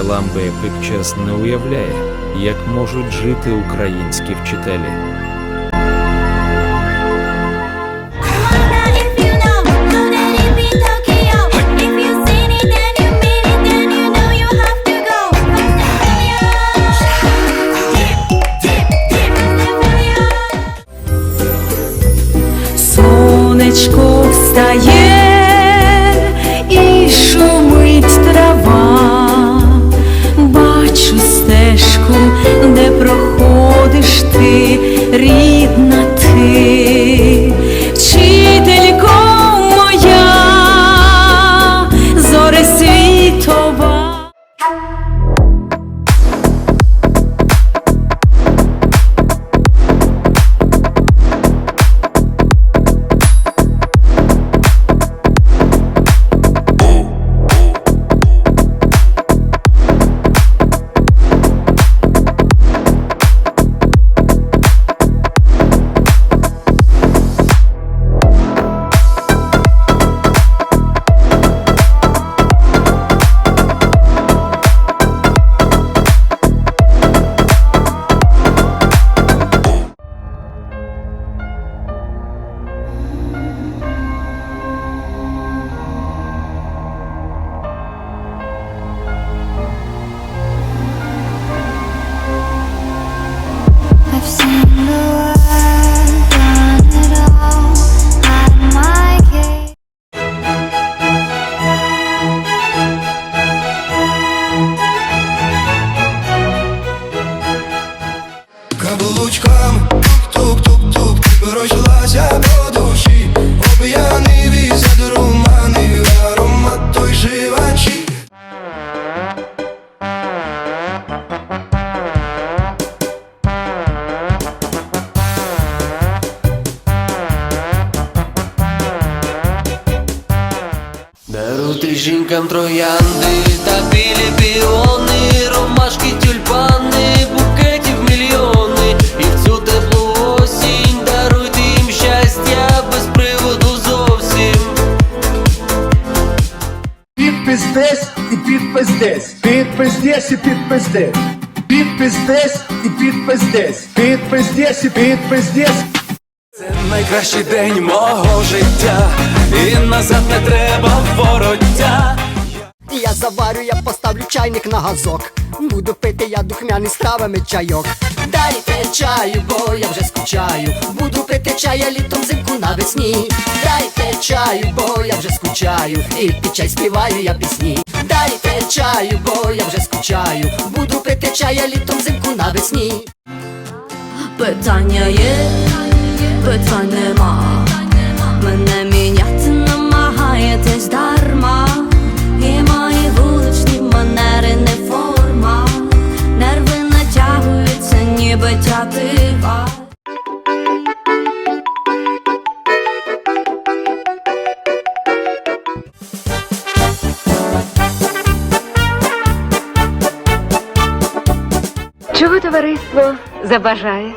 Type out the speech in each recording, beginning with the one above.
Columbia Pictures не уявляє, як можуть жити українські вчителі. Ти, Каблучком тук-тук-тук Пройшлася по душі. Об'яний віз одурманий Аромат той живачі. Даруйте жінкам троянди та Підпис десь і підпис десь. Підпис десь і підпис десь. Підпис десь і підпис десь. Підпис десь і підпис десь. Це найкращий день мого життя, і назад не треба вороття. Я заварю, я поставлю чайник на газок. Буду пити я духмяний з травами чайок. Дайте чаю, бо я вже скучаю. Буду пити чая літом взимку навесні. Дайте чаю, бо я вже скучаю. І під чай співаю я пісні. Дайте чаю, бо я вже скучаю. Буду пити чая літом взимку навесні. Питання є, питань нема. Мене міняти намагаєтесь дарма. Товариство забажає?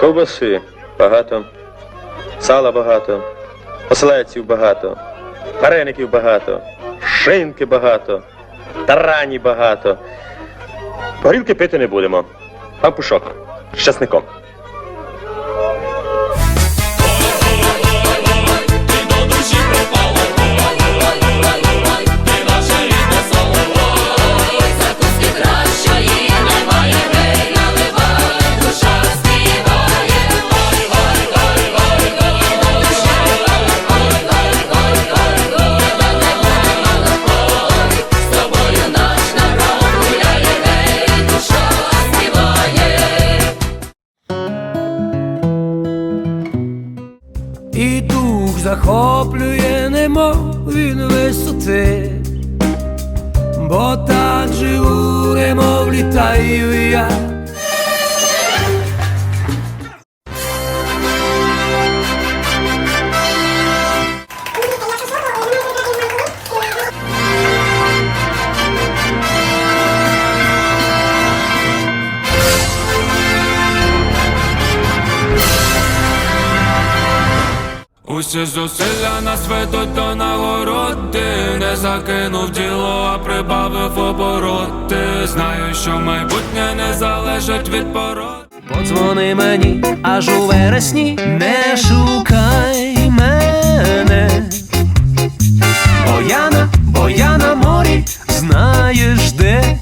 Ковбаси багато, сала багато, ослеців багато, вареників багато, шинки багато, тарані багато. Горілки пити не будемо. Пампушок з часником. Захоплює, немов він висоти, бо так живу, немов літаю я. Усі зусилля нас ведуть до нагороди. Не закинув діло, а прибавив обороти. Знаю, що майбутнє не залежить від пород. Подзвони мені аж у вересні, не шукай мене. Бо я на, бо я на морі, знаєш, де